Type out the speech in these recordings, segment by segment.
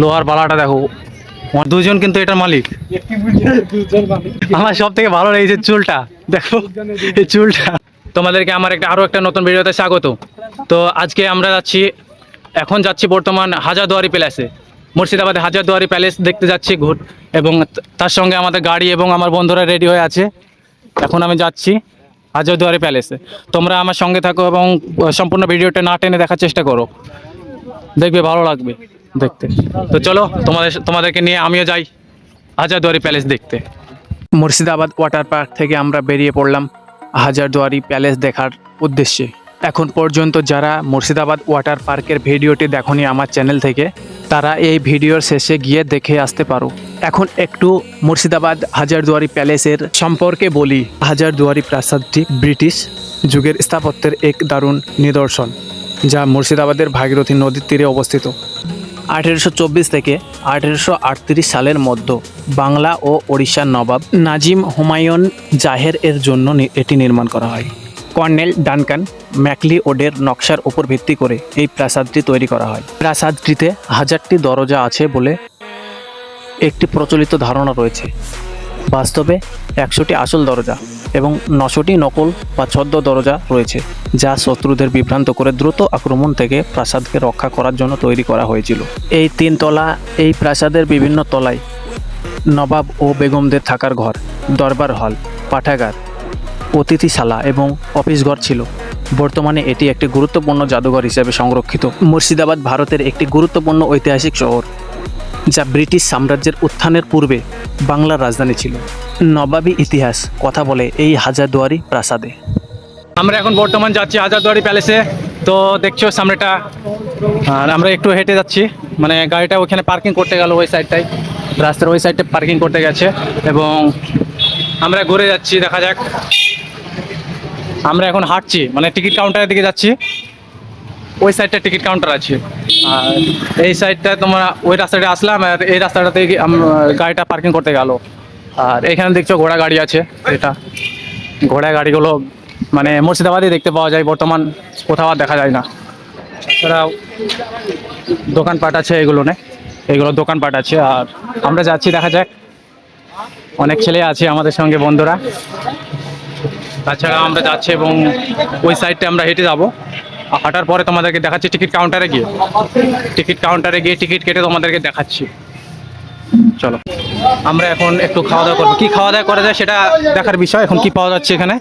লোহার বালাটা দেখো। আমার দুজন কিন্তু এটার মালিক। আমার সব থেকে ভালো লেগেছে চুলটা। দেখো, এই চুলটা। তোমাদেরকে আমার একটা আরও একটা নতুন ভিডিওতে স্বাগত। তো আজকে আমরা যাচ্ছি, এখন যাচ্ছি বর্তমান হাজারদুয়ারি প্যালেসে মুর্শিদাবাদে হাজারদুয়ারি প্যালেস দেখতে যাচ্ছি ঘুর এবং তার সঙ্গে আমাদের গাড়ি এবং আমার বন্ধুরা রেডি হয়ে আছে। এখন আমি যাচ্ছি হাজারদুয়ারি প্যালেসে তোমরা আমার সঙ্গে থাকো এবং সম্পূর্ণ ভিডিওটা না টেনে দেখার চেষ্টা করো। দেখবে ভালো লাগবে। দেখতে। তো চলো, তোমাদের তোমাদেরকে নিয়ে আমিও যাই। হাজারদুয়ারি প্যালেস দেখতে। মুর্শিদাবাদ ওয়াটার পার্ক থেকে আমরা বেরিয়ে পড়লাম হাজারদুয়ারি প্যালেস দেখার উদ্দেশ্যে। এখন পর্যন্ত যারা মুর্শিদাবাদ ওয়াটার পার্কের ভিডিওটি দেখনি আমার চ্যানেল থেকে, তারা এই ভিডিওর শেষে গিয়ে দেখে আসতে পারো। এখন একটু মুর্শিদাবাদ হাজারদুয়ারি প্যালেসের সম্পর্কে বলি। হাজারদুয়ারি প্রাসাদটি ব্রিটিশ যুগের স্থাপত্যের এক দারুণ নিদর্শন, যা মুর্শিদাবাদের ভাগীরথী নদীর তীরে অবস্থিত। আঠেরোশো চব্বিশ থেকে আঠেরোশো আটত্রিশ সালের মধ্য বাংলা ও ওড়িশার নবাব নাজিম হুমায়ুন জাহের এর জন্য এটি নির্মাণ করা হয়। কর্নেল ডানকান ম্যাকলি ওডের নকশার উপর ভিত্তি করে এই প্রাসাদটি তৈরি করা হয়। প্রাসাদটিতে হাজারটি দরজা আছে বলে একটি প্রচলিত ধারণা রয়েছে। বাস্তবে একশোটি আসল দরজা এবং নশোটি নকল বা ছদ্ম দরজা রয়েছে, যা শত্রুদের বিভ্রান্ত করে দ্রুত আক্রমণ থেকে প্রাসাদকে রক্ষা করার জন্য তৈরি করা হয়েছিল। এই তিন তলা, এই প্রাসাদের বিভিন্ন তলায় নবাব ও বেগমদের থাকার ঘর, দরবার হল, পাঠাগার, অতিথিশালা এবং অফিস ঘর ছিল। বর্তমানে এটি একটি গুরুত্বপূর্ণ জাদুঘর হিসেবে সংরক্ষিত। মুর্শিদাবাদ ভারতের একটি গুরুত্বপূর্ণ ঐতিহাসিক শহর। যা ব্রিটিশ সাম্রাজ্যের উত্থানের পূর্বে বাংলার রাজধানী ছিল। নবাবী ইতিহাস, কথা বলে এই হাজারদুয়ারি প্রাসাদে। আমরা এখন বর্তমান যাচ্ছি হাজারদুয়ারি প্যালেসে। তো দেখছ সামনেটা, আর আমরা একটু হেঁটে যাচ্ছি। মানে গাড়িটা ওখানে পার্কিং করতে গেল ওই সাইডটাই রাস্তার ওই সাইডটা পার্কিং করতে গেছে এবং আমরা ঘুরে যাচ্ছি, দেখা যাক। আমরা এখন হাঁটছি মানে টিকিট কাউন্টারের দিকে যাচ্ছি। ওই সাইডটা টিকিট কাউন্টার আছে। আর এই সাইডটা তোমরা ওই রাস্তাটা আসলাম, আর এই রাস্তাটাতে গাড়িটা পার্কিং করতে গেল। আর এখানে দেখছ ঘোড়া গাড়ি আছে, এটা। ঘোড়া গাড়িগুলো মানে মুর্শিদাবাদে দেখতে পাওয়া যায়, বর্তমান কোথাও আর দেখা যায় না। তাছাড়াও দোকানপাট আছে এগুলো নে এগুলো দোকানপাট আছে। আর আমরা যাচ্ছি, দেখা যাক। অনেক ছেলে আছে আমাদের সঙ্গে, বন্ধুরা। তাছাড়া আমরা যাচ্ছি এবং ওই সাইডটা আমরা হেঁটে যাব। হাঁটার পরে তোমাদেরকে দেখাচ্ছি টিকিট কাউন্টারে গিয়ে। টিকিট কাউন্টারে গিয়ে টিকিট কেটে তোমাদেরকে দেখাচ্ছি। চলো। আমরা এখন একটু খাওয়া দাওয়া করব। কি খাওয়া দাওয়া করা যায় সেটা দেখার বিষয়। এখন কি পাওয়া যাচ্ছে এখানে?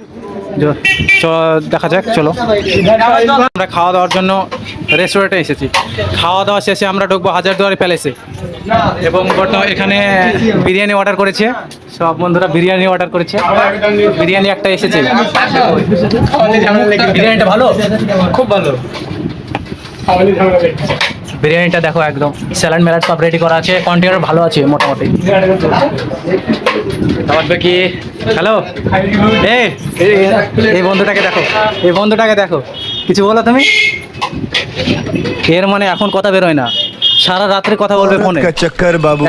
দেখা যাক, চলো। আমরা খাওয়া দাওয়ার জন্য রেস্টুরেন্টে এসেছি। খাওয়া দাওয়া শেষে আমরা ঢুকবো হাজারদুয়ারি প্যালেসে এবং বর্তমানে এখানে বিরিয়ানি অর্ডার করেছে। সব বন্ধুরা বিরিয়ানি অর্ডার করেছে। বিরিয়ানি একটা এসেছে। বিরিয়ানিটা ভালো? খুব ভালো। বিরিয়ানিটা দেখো একদম। স্যালাড মেলাড সব রেডি করা আছে। কন্টেনার ভালো আছে মোটামুটি। কি হ্যালো এই বন্ধুটাকে দেখো এই বন্ধুটাকে দেখো। কিছু বলো তুমি? এর মানে এখন কথা বেরোয় না। সারা রাত্রে কথা বলবে ফোনে।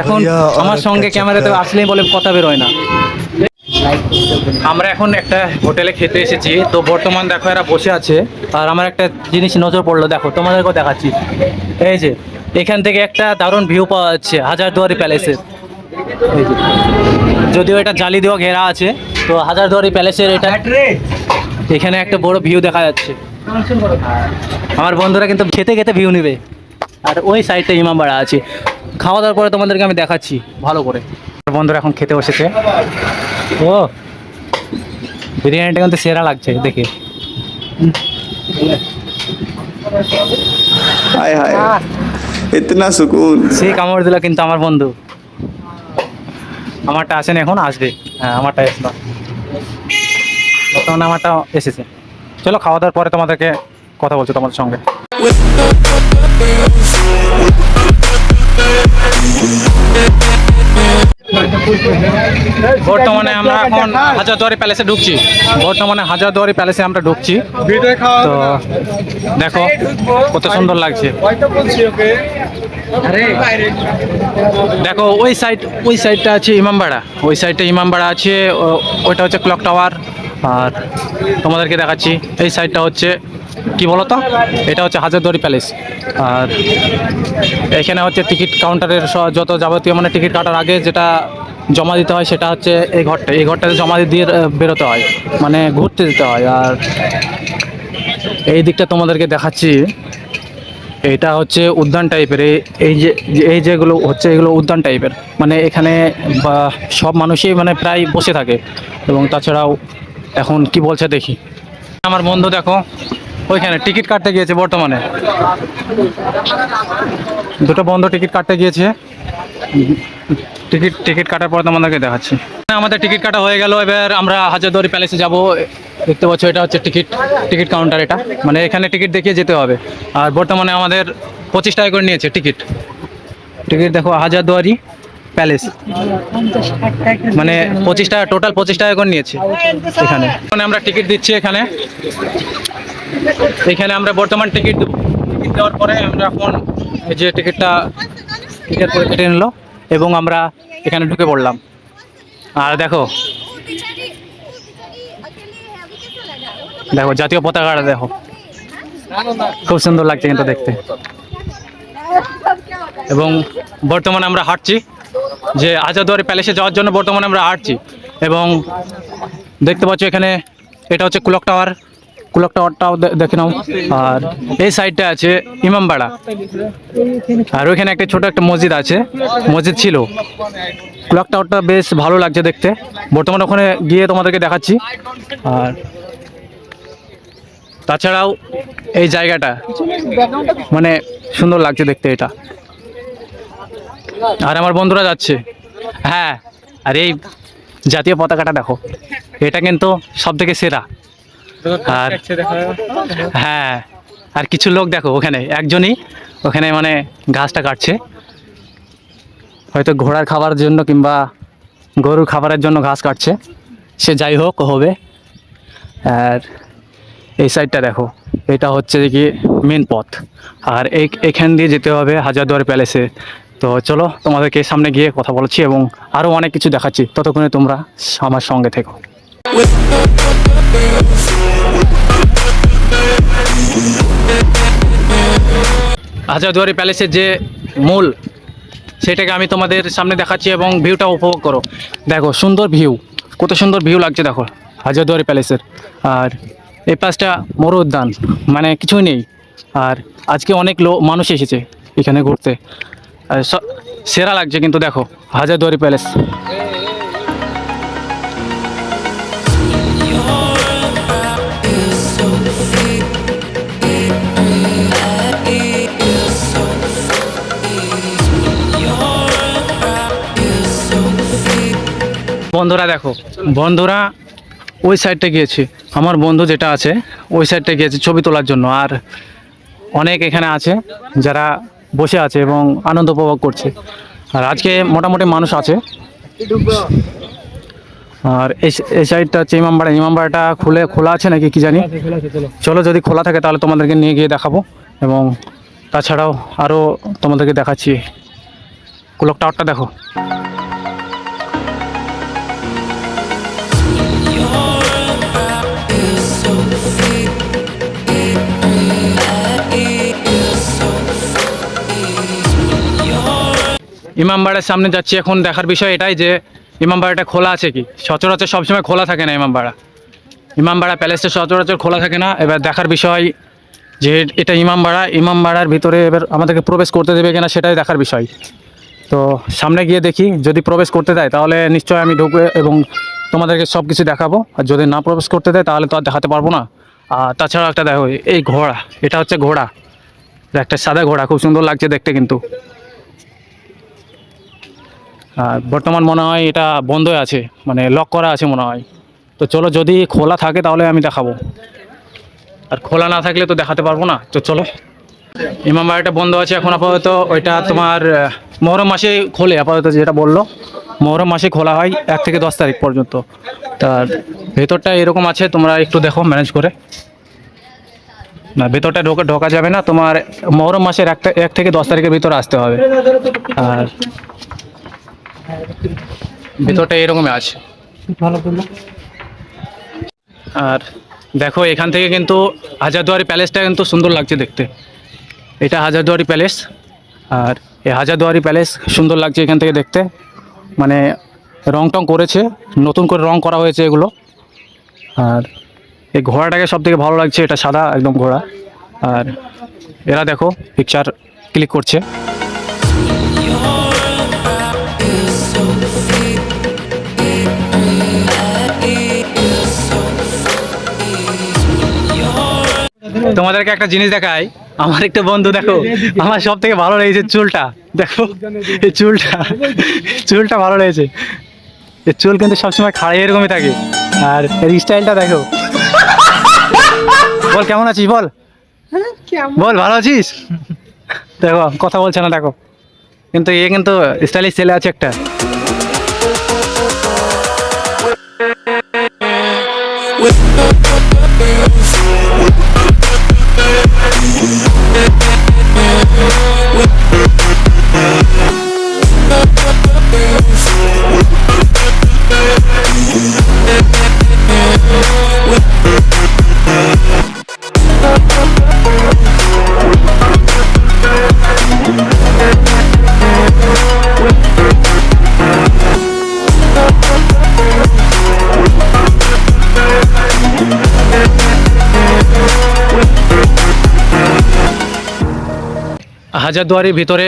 এখন আমার সঙ্গে ক্যামেরাতে আসলেই বলে কথা বেরোয় না। আমরা এখন একটা হোটেলে খেতে এসেছি। তো বর্তমান দেখো এরা বসে আছে। আর আমার একটা জিনিস নজর পড়ল। দেখো, তোমাদেরকেও দেখাচ্ছি। এই যে, এখান থেকে একটা দারুণ ভিউ পাওয়া যাচ্ছে, হাজারদুয়ারি প্যালেসের যদিও এটা জালি দেওয়া ঘেরা আছে, তো হাজারদুয়ারি প্যালেসের এটা এখানে একটা বড় ভিউ দেখা যাচ্ছে। আমার বন্ধুরা কিন্তু খেতে খেতে ভিউ নেবে। আর ওই সাইডটা ইমামবাড়া আছে। খাওয়া দাওয়ার পরে তোমাদেরকে আমি দেখাচ্ছি, ভালো করে। বন্ধুরা এখন খেতে বসেছে। ও। বিরিয়ানিটা কিন্তু সেরা লাগছে দেখি। হায় হায়। ইতনা সুকুন। সে কামড় দিল কিন্তু আমার বন্ধু। আমারটা আসেন এখন আসবে। হ্যাঁ আমারটা এসলো বর্তমানে আমারটা এসেছে। চলো খাওয়া দাওয়ার পরে তোমাদেরকে কথা বলছো তোমাদের সঙ্গে। We'll বর্তমানে আমরা এখন হাজারদুয়ারি প্যালেসে ঢুকছি। বর্তমানে হাজারদুয়ারি প্যালেসে আমরা ঢুকছি। তো দেখো, কত সুন্দর লাগছে। দেখো, ওই সাইড ওই সাইডটা আছে ইমামবাড়া। ওই সাইডটা ইমামবাড়া আছে ওইটা হচ্ছে ক্লক টাওয়ার আর তোমাদেরকে দেখাচ্ছি, এই সাইডটা হচ্ছে, কি বলতো? এটা হচ্ছে হাজারদুয়ারি প্যালেস আর এখানে হচ্ছে টিকিট কাউন্টারের যত যাবতীয় মানে টিকিট কাটার আগে যেটা জমা দিতে হয় সেটা হচ্ছে এই ঘরটা। এই ঘরটাতে জমা দিয়ে বেরোতে হয়। মানে ঘুরতে দিতে হয়। আর এই দিকটা তোমাদেরকে দেখাচ্ছি। এটা হচ্ছে উদ্যান টাইপের। এই যে, এই যেগুলো হচ্ছে এগুলো উদ্যান টাইপের। মানে এখানে সব মানুষই মানে প্রায় বসে থাকে। এবং তাছাড়াও এখন কি বলছে দেখি। আমার বন্ধু দেখো, ওইখানে টিকিট কাটতে গিয়েছে বর্তমানে। দুটো বন্ধু টিকিট কাটতে গিয়েছে। টিকিট টিকিট কাটার পর তোমাদেরকে দেখাচ্ছি। আমাদের টিকিট কাটা হয়ে গেল, এবার আমরা হাজারদুয়ারি প্যালেসে যাব। দেখতে পাচ্ছ, এটা হচ্ছে টিকিট টিকিট কাউন্টার এটা। মানে এখানে টিকিট দেখিয়ে যেতে হবে। আর বর্তমানে আমাদের পঁচিশ টাকা করে নিয়েছে টিকিট। টিকিট দেখো, হাজারদুয়ারি প্যালেস। মানে পঁচিশ টাকা টোটাল পঁচিশ টাকা করে নিয়েছে এখানে। মানে আমরা টিকিট দিচ্ছি এখানে। এখানে আমরা বর্তমান টিকিট দেবো। টিকিট দেওয়ার পরে আমরা এখন এই যে টিকিটটা টিকিট করে কেটে নিল এবং আমরা এখানে ঢুকে পড়লাম। আর দেখো দেখো, জাতীয় পতাকাটা দেখো। খুব সুন্দর লাগছে কিন্তু দেখতে। এবং বর্তমানে আমরা হাঁটছি, যে আজাদুয়ারি প্যালেসে যাওয়ার জন্য বর্তমানে আমরা হাঁটছি। এবং দেখতে পাচ্ছ এখানে, এটা হচ্ছে ক্লক টাওয়ার। কুলক টাওয়ারটাও দে- দেখে নাও। আর এই সাইডটা আছে ইমামবাড়া। আর ওইখানে একটা ছোট একটা মসজিদ আছে। মসজিদ ছিল। ক্লক টাওয়ারটা বেশ ভালো লাগছে দেখতে। বর্তমানে ওখানে গিয়ে তোমাদেরকে দেখাচ্ছি। আর তাছাড়াও এই জায়গাটা মানে সুন্দর লাগছে দেখতে এটা। আর আমার বন্ধুরা যাচ্ছে। হ্যাঁ আর এই জাতীয় পতাকাটা দেখো। এটা কিন্তু সব থেকে সেরা। আর হ্যাঁ আর কিছু লোক দেখো ওখানে, একজনই ওখানে মানে ঘাসটা কাটছে। হয়তো ঘোড়ার খাবারের জন্য কিংবা গরুর খাবারের জন্য ঘাস কাটছে। সে যাই হোক, হবে। আর এই সাইডটা দেখো, এটা হচ্ছে কি মেন পথ। আর এই, এখান দিয়ে যেতে হবে হাজারদুয়ারি প্যালেসে। তো চলো, তোমাদেরকে সামনে গিয়ে কথা বলছি এবং আরও অনেক কিছু দেখাচ্ছি। ততক্ষণে তোমরা আমার সঙ্গে থেকো। হাজারদুয়ারি প্যালেসের যে মূল, সেটাকে আমি তোমাদের সামনে দেখাচ্ছি এবং ভিউটা উপভোগ করো। দেখো, সুন্দর ভিউ। কত সুন্দর ভিউ লাগছে, দেখো হাজারদুয়ারি প্যালেসের। আর এই পাশটা মরু উদ্যান মানে কিছুই নেই। আর আজকে অনেক লো মানুষ এসেছে এখানে ঘুরতে। সেরা লাগছে কিন্তু, দেখো হাজারদুয়ারি প্যালেস। বন্ধুরা দেখো, বন্ধুরা ওই সাইডটা গিয়েছে। আমার বন্ধু যেটা আছে, ওই সাইডটা গিয়েছে ছবি তোলার জন্য। আর অনেক এখানে আছে যারা বসে আছে এবং আনন্দ উপভোগ করছে। আর আজকে মোটামুটি মানুষ আছে। আর এই সাইডটা হচ্ছে ইমামবাড়া। ইমামবাড়াটা খুলে, খোলা আছে নাকি কি জানি? চলো যদি খোলা থাকে তাহলে তোমাদেরকে নিয়ে গিয়ে দেখাবো। এবং তাছাড়াও আরও তোমাদেরকে দেখাচ্ছি। কুলক টাওয়ারটা দেখো। ইমামবাড়ার সামনে যাচ্ছি। এখন দেখার বিষয় এটাই যে ইমামবাড়াটা খোলা আছে কি? সচরাচর সবসময় খোলা থাকে না ইমামবাড়া ইমামবাড়া প্যালেসটা সচরাচর খোলা থাকে না। এবার দেখার বিষয় যে, এটা ইমামবাড়া ইমামবাড়ার ভিতরে এবার আমাদেরকে প্রবেশ করতে দেবে কিনা সেটাই দেখার বিষয়। তো সামনে গিয়ে দেখি, যদি প্রবেশ করতে দেয় তাহলে নিশ্চয় আমি ঢুকবো এবং তোমাদেরকে সব কিছু দেখাবো। আর যদি না প্রবেশ করতে দেয় তাহলে তো আর দেখাতে পারব না। আর তাছাড়া একটা দেখো, এই ঘোড়া, এটা হচ্ছে ঘোড়া। একটা সাদা ঘোড়া, খুব সুন্দর লাগছে দেখতে কিন্তু। আর বর্তমান মনে হয় এটা বন্ধ আছে মানে লক করা আছে মনে হয়। তো চলো যদি খোলা থাকে তাহলে আমি দেখাবো। আর খোলা না থাকলে তো দেখাতে পারব না, তো চলো। ইমাম বাড়িটা বন্ধ আছে এখন আপাতত, ওইটা তোমার মহরম মাসে খোলে, আপাতত যেটা বলল। মহরম মাসে খোলা হয় এক থেকে দশ তারিখ পর্যন্ত। তার ভেতরটা এরকম আছে, তোমরা একটু দেখো ম্যানেজ করে। না, ভেতরটা ঢোকা ঢোকা যাবে না, তোমার মহরম মাসের একটা এক থেকে দশ তারিখের ভিতরে আসতে হবে। আর ভেতরটা এরকমই আছে। আর দেখো, এখান থেকে কিন্তু হাজারদুয়ারি প্যালেসটা কিন্তু সুন্দর লাগছে দেখতে। এটা হাজারদুয়ারি প্যালেস, আর এই হাজারদুয়ারি প্যালেস সুন্দর লাগছে এখান থেকে দেখতে। মানে রং টং করেছে, নতুন করে রং করা হয়েছে এগুলো। আর এই ঘোড়াটাকে সব থেকে ভালো লাগছে, এটা সাদা একদম ঘোড়া। আর এরা দেখো পিকচার ক্লিক করছে। তোমাদেরকে একটা জিনিস দেখাই। আমার একটা বন্ধু দেখো আমার সব থেকে ভালো লেগেছে চুলটা। দেখো এই চুলটা চুলটা ভালো লেগেছে। এই চুল কিন্তু সবসময় খাড়াই এরকমই থাকে। আর এর স্টাইলটা দেখো। বল কেমন আছিস? বল। বল ভালো আছিস? দেখো কথা বলছে না দেখো। কিন্তু এ কিন্তু স্টাইলিশ ছেলে আছে একটা। হাজারদুয়ারির ভিতরে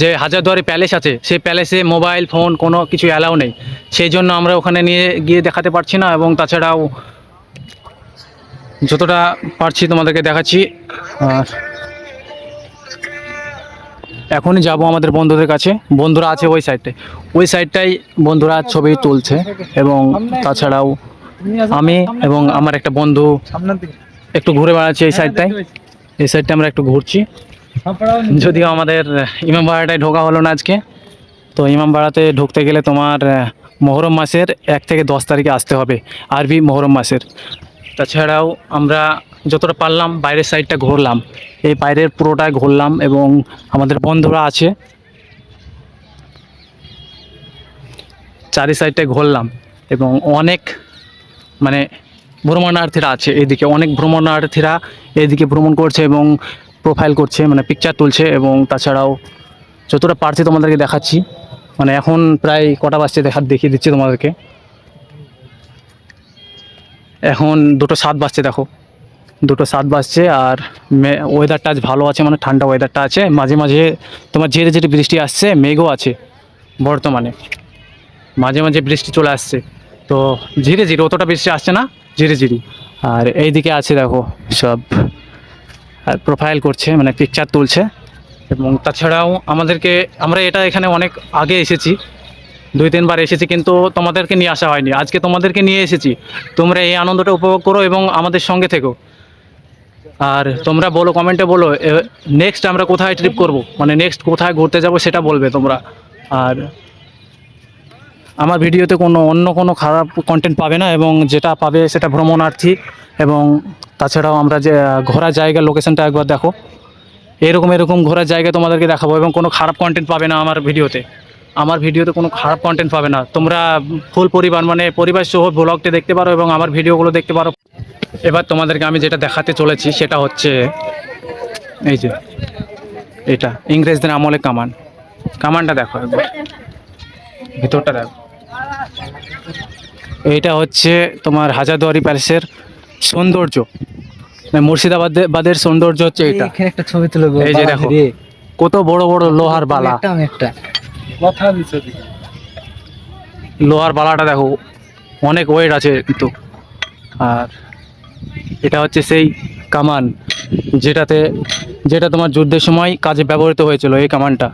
যে হাজারদুয়ারি প্যালেস আছে, সেই প্যালেসে মোবাইল ফোন কোনো কিছু অ্যালাউ নেই। সেই জন্য আমরা ওখানে নিয়ে গিয়ে দেখাতে পারছি না এবং তাছাড়াও যতটা পারছি তোমাদেরকে দেখাচ্ছি। আর এখনই যাব আমাদের বন্ধুদের কাছে। বন্ধুরা আছে ওই সাইডটায় ওই সাইডটাই বন্ধুরা ছবি তুলছে এবং তাছাড়াও আমি এবং আমার একটা বন্ধু একটু ঘুরে বেড়াচ্ছি এই সাইডটায় এই সাইডটা আমরা একটু ঘুরছি। যদিও আমাদের ইমামবাড়াটায় ঢোকা হলো না আজকে। তো ইমামবাড়াতে ঢুকতে গেলে তোমার মহরম মাসের এক থেকে দশ তারিখে আসতে হবে, আরবি মহরম মাসের। তাছাড়াও আমরা যতটা পারলাম বাইরের সাইডটা ঘুরলাম। এই বাইরের পুরোটা ঘুরলাম এবং আমাদের বন্ধুরা আছে। চারি সাইডটায় ঘুরলাম এবং অনেক মানে ভ্রমণার্থীরা আছে এইদিকে অনেক ভ্রমণার্থীরা এদিকে ভ্রমণ করছে এবং প্রোফাইল করছে মানে পিকচার তুলছে এবং তাছাড়াও যতটা পারছি তোমাদেরকে দেখাচ্ছি। মানে এখন প্রায় কটা বাজছে দেখা দেখিয়ে দিচ্ছি তোমাদেরকে। এখন দুটো সাত বাজছে দেখো। দুটো সাত বাজছে আর ওয়েদারটা আজ ভালো আছে মানে ঠান্ডা ওয়েদারটা আছে। মাঝে মাঝে তোমার ঝেড়ে ঝেড়ে বৃষ্টি আসছে, মেঘও আছে বর্তমানে। মাঝে মাঝে বৃষ্টি চলে আসছে। তো ধীরে ধীরে অতটা বৃষ্টি আসছে না ধীরে ধীরে আর এইদিকে আছে দেখো সব প্রোফাইল করছে মানে পিকচার তুলছে। এবং তাছাড়াও আমাদেরকে, আমরা এটা এখানে অনেক আগে এসেছি, দুই তিনবার এসেছি, কিন্তু তোমাদেরকে নিয়ে আসা হয়নি। আজকে তোমাদেরকে নিয়ে এসেছি। তোমরা এই আনন্দটা উপভোগ করো এবং আমাদের সঙ্গে থেকো। আর তোমরা বলো কমেন্টে বলো নেক্সট আমরা কোথায় ট্রিপ করব? মানে নেক্সট কোথায় ঘুরতে যাব সেটা বলবে তোমরা। আর আমার ভিডিওতে কোনো, অন্য কোনো খারাপ কন্টেন্ট পাবে না, এবং যেটা পাবে সেটা ভ্রমণার্থী এবং তাছাড়াও আমরা যে ঘোরার জায়গা লোকেশনটা একবার দেখো। এরকম এরকম ঘোরার জায়গা তোমাদেরকে দেখাবো এবং কোনো খারাপ কন্টেন্ট পাবে না আমার ভিডিওতে। আমার ভিডিওতে কোনো খারাপ কন্টেন্ট পাবে না। তোমরা ফুল পরিবার মানে পরিবার সহ ব্লগটি দেখতে পারো এবং আমার ভিডিওগুলো দেখতে পারো। এবার তোমাদেরকে আমি যেটা দেখাতে চলেছি সেটা হচ্ছে, এই যে, এটা ইংরেজদের আমলে কামান। কামানটা দেখো একবার। ভিতরটা দেখো। এইটা হচ্ছে তোমার হাজারদুয়ারি প্যালেসের সৌন্দর্য। মানে মুর্শিদাবাদে বাদের সৌন্দর্য হচ্ছে এটা। এখানে একটা ছবি তুলে এই যে দেখো কত বড় বড় লোহার বালা। একটা একটা। কথা দিচ্ছে লোহার বালাটা দেখো অনেক ওয়েট আছে কিন্তু। আর এটা হচ্ছে সেই কামান যেটাতে যেটা তোমার যুদ্ধের সময় কাজে ব্যবহৃত হয়েছিল এই কামানটা।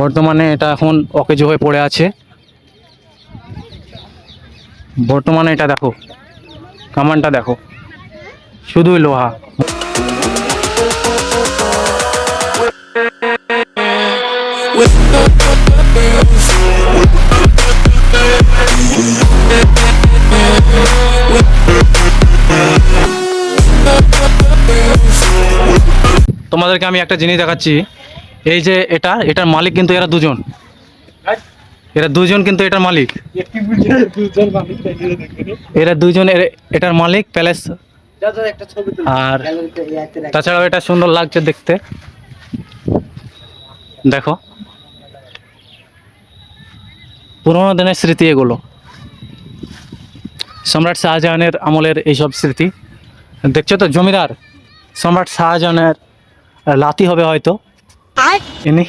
বর্তমানে এটা এখন অকেজ হয়ে পড়ে আছে। বর্তমানে এটা দেখো কামানটা দেখো। শুধুই লোহা। তোমাদেরকে আমি একটা জিনিস দেখাচ্ছি। এই যে এটা, এটার মালিক কিন্তু এরা দুজন। এরা দুজন কিন্তু এটার মালিক। এরা দুজন এটার মালিক প্যালেস। আর তাছাড়াও এটা সুন্দর লাগছে দেখতে। দেখো। পুরোনো দিনের স্মৃতি এগুলো। সম্রাট শাহজাহানের আমলের এইসব স্মৃতি। দেখছ তো জমিদার? সম্রাট শাহজাহানের লাতি হবে হয়তো। ইনি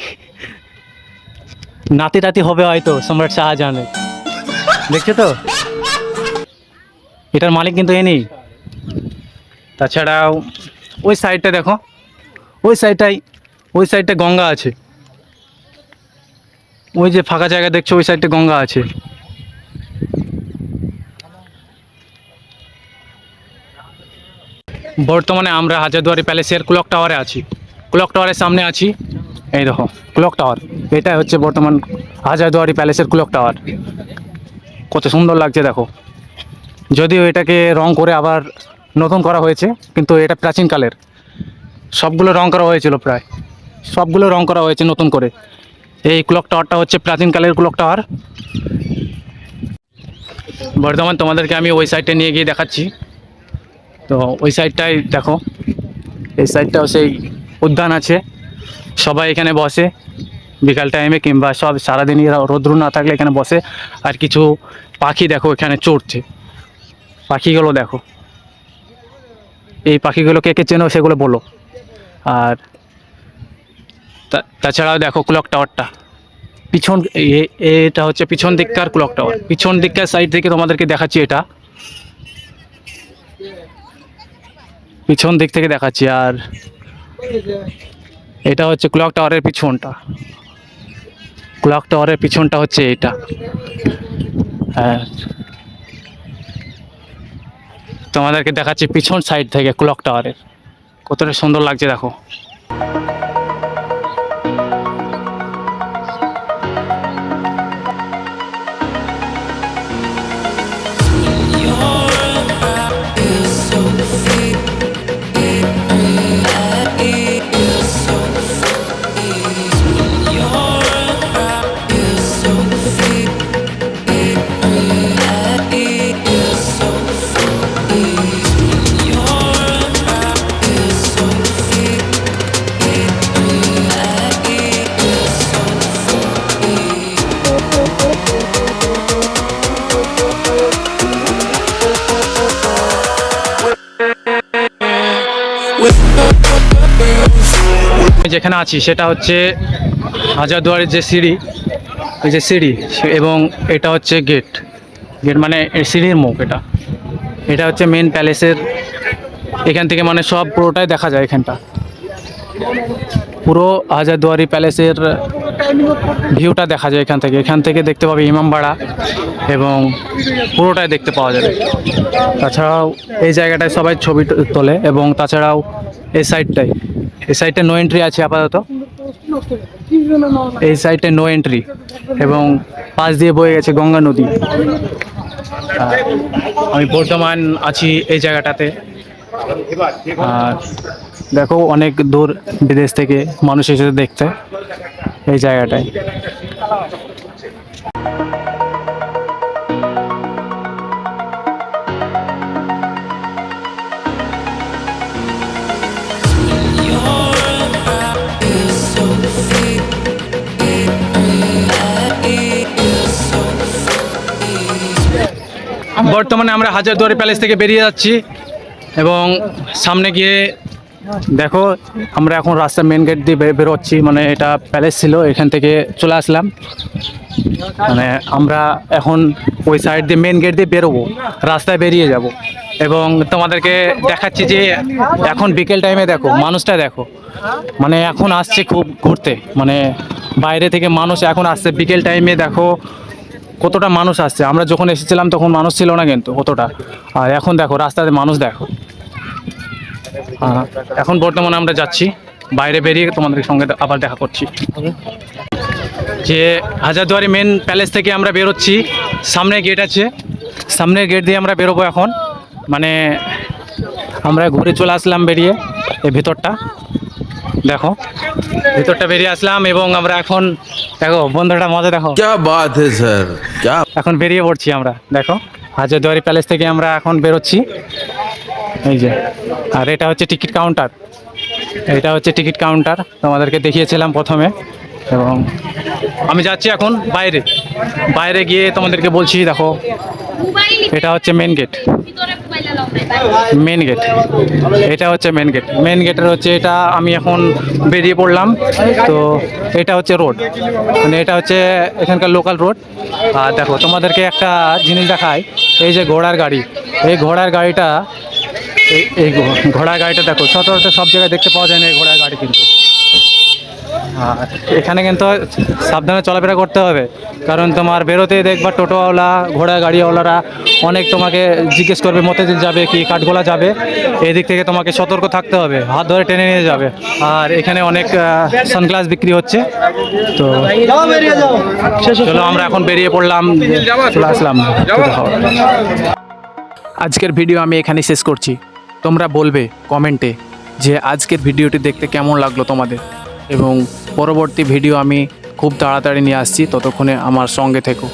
নাতি টাতি হবে হয়তো, সম্রাট শাহজাহানের। দেখছ তো? এটার মালিক কিন্তু এনি তাছাড়াও, ওই সাইডটা দেখো। ওই সাইডটাই ওই সাইডটা গঙ্গা আছে। ওই যে ফাঁকা জায়গা দেখছ, ওই সাইডটা গঙ্গা আছে। বর্তমানে আমরা হাজারদুয়ারি প্যালেসের ক্লক টাওয়ারে আছি। ক্লক টাওয়ারের সামনে আছি। এই দেখো ক্লক টাওয়ার এটা হচ্ছে বর্তমান হাজারদুয়ারি প্যালেসের ক্লক টাওয়ার কত সুন্দর লাগছে দেখো। যদিও এটাকে রং করে আবার নতুন করা হয়েছে, কিন্তু এটা প্রাচীনকালের সবগুলো রং করা হয়েছিল প্রায়। সবগুলো রং করা হয়েছে নতুন করে। এই ক্লক টাওয়ারটা হচ্ছে প্রাচীনকালের ক্লক টাওয়ার বর্তমান তোমাদেরকে আমি ওই সাইডটা নিয়ে গিয়ে দেখাচ্ছি। তো ওই সাইডটাই দেখো, এই সাইডটাও সেই উদ্যান আছে। সবাই এখানে বসে। বিকাল টাইমে কিংবা সব সারাদিনই রৌদ্র না থাকলে এখানে বসে। আর কিছু পাখি দেখো এখানে চড়ছে। পাখিগুলো দেখো। এই পাখিগুলো কে কে চেনো সেগুলো বলো। আর তাছাড়াও দেখো ক্লক টাওয়ারটা পিছন এটা হচ্ছে পিছন দিককার ক্লক টাওয়ার পিছন দিককার সাইড থেকে তোমাদেরকে দেখাচ্ছি এটা। পিছন দিক থেকে দেখাচ্ছি আর এটা হচ্ছে ক্লক টাওয়ারের পিছনটা। ক্লক টাওয়ারের পিছনটা হচ্ছে এটা। হ্যাঁ। তোমাদেরকে দেখাচ্ছি পিছন সাইড থেকে ক্লক টাওয়ারের কতটা সুন্দর লাগছে দেখো। যেখানে আছি সেটা হচ্ছে হাজারদুয়ারের যে সিঁড়ি এই যে সিঁড়ি এবং এটা হচ্ছে গেট। গেট মানে সিঁড়ির মুখ এটা। এটা হচ্ছে মেন প্যালেসের এখান থেকে মানে সব পুরোটাই দেখা যায় এখানটা। পুরো হাজারদুয়ারি প্যালেসের ভিউটা দেখা যায় এখান থেকে। এখান থেকে দেখতে পাবে ইমামবাড়া এবং পুরোটাই দেখতে পাওয়া যাবে। তাছাড়াও এই জায়গাটায় সবাই ছবি তোলে এবং তাছাড়াও এই সাইডটাই এই সাইডটা নো এন্ট্রি আছে আপাতত। এই সাইডে নো এন্ট্রি এবং পাশ দিয়ে বয়ে গেছে গঙ্গা নদী। আমি বর্তমান আছি এই জায়গাটাতে। আর দেখো অনেক দূর বিদেশ থেকে মানুষ এসেছে দেখতে এই জায়গাটায়। বর্তমানে আমরা হাজারদুয়ারি প্যালেস থেকে বেরিয়ে যাচ্ছি এবং সামনে গিয়ে দেখো, আমরা এখন রাস্তা মেন গেট দিয়ে বেরোচ্ছি। মানে এটা প্যালেস ছিল, এখান থেকে চলে আসলাম। মানে আমরা এখন ওই সাইড দিয়ে মেন গেট দিয়ে বেরোবো, রাস্তায় বেরিয়ে যাব। এবং তোমাদেরকে দেখাচ্ছি যে এখন বিকেল টাইমে দেখো, মানুষটা দেখো। মানে এখন আসছে খুব ঘুরতে। মানে বাইরে থেকে মানুষ এখন আসছে। বিকেল টাইমে দেখো কতটা মানুষ আসছে? আমরা যখন এসেছিলাম তখন মানুষ ছিল না কিন্তু কতটা আর এখন দেখো, রাস্তাতে মানুষ দেখো। এখন বর্তমানে আমরা যাচ্ছি, বাইরে বেরিয়ে তোমাদের সঙ্গে আবার দেখা করছি। যে হাজারদুয়ারি মেন প্যালেস থেকে আমরা বেরোচ্ছি সামনে গেট আছে। সামনের গেট দিয়ে আমরা বেরোবো এখন। মানে আমরা ঘুরে চলে আসলাম বেরিয়ে, এই ভেতরটা। দেখো ভিতরটা বেরিয়ে আসলাম এবং আমরা এখন দেখো বন্ধুটা মজা দেখো। স্যার এখন বেরিয়ে পড়ছি আমরা দেখো। হাজারদুয়ারি প্যালেস থেকে আমরা এখন বেরোচ্ছি। এই যে আর এটা হচ্ছে টিকিট কাউন্টার এটা হচ্ছে টিকিট কাউন্টার তোমাদেরকে দেখিয়েছিলাম প্রথমে। এবং আমি যাচ্ছি এখন বাইরে। বাইরে গিয়ে তোমাদেরকে বলছি, দেখো, এটা হচ্ছে মেন গেট মেন গেট এটা হচ্ছে মেন গেট মেন গেটের হচ্ছে এটা আমি এখন বেরিয়ে পড়লাম। তো এটা হচ্ছে রোড মানে এটা হচ্ছে এখানকার লোকাল রোড আর দেখো, তোমাদেরকে একটা জিনিস দেখায় এই যে ঘোড়ার গাড়ি। এই ঘোড়ার গাড়িটা এই- ঘোড়ার গাড়িটা দেখো, সচরাচর সব জায়গায় দেখতে পাওয়া যায় না এই ঘোড়ার গাড়ি কিন্তু। এখানে কিন্তু সাবধানে চলাফেরা করতে হবে। কারণ তোমার বেরোতে দেখবা টোটোওয়ালা, ঘোড়া গাড়িওয়ালারা অনেক তোমাকে জিজ্ঞেস করবে মতেদিন যাবে কি? কাঠগোলা যাবে? এই দিক থেকে তোমাকে সতর্ক থাকতে হবে, হাত ধরে টেনে নিয়ে যাবে। আর এখানে অনেক সানগ্লাস বিক্রি হচ্ছে। তো চলো আমরা এখন বেরিয়ে পড়লাম, চলে আসলাম। আজকের ভিডিও আমি এখানে শেষ করছি। তোমরা বলবে কমেন্টে যে আজকের ভিডিওটি দেখতে কেমন লাগল তোমাদের? এবং পরবর্তী ভিডিও আমি খুব তাড়াতাড়ি নিয়ে আসছি। ততক্ষণে আমার সঙ্গে থেকো।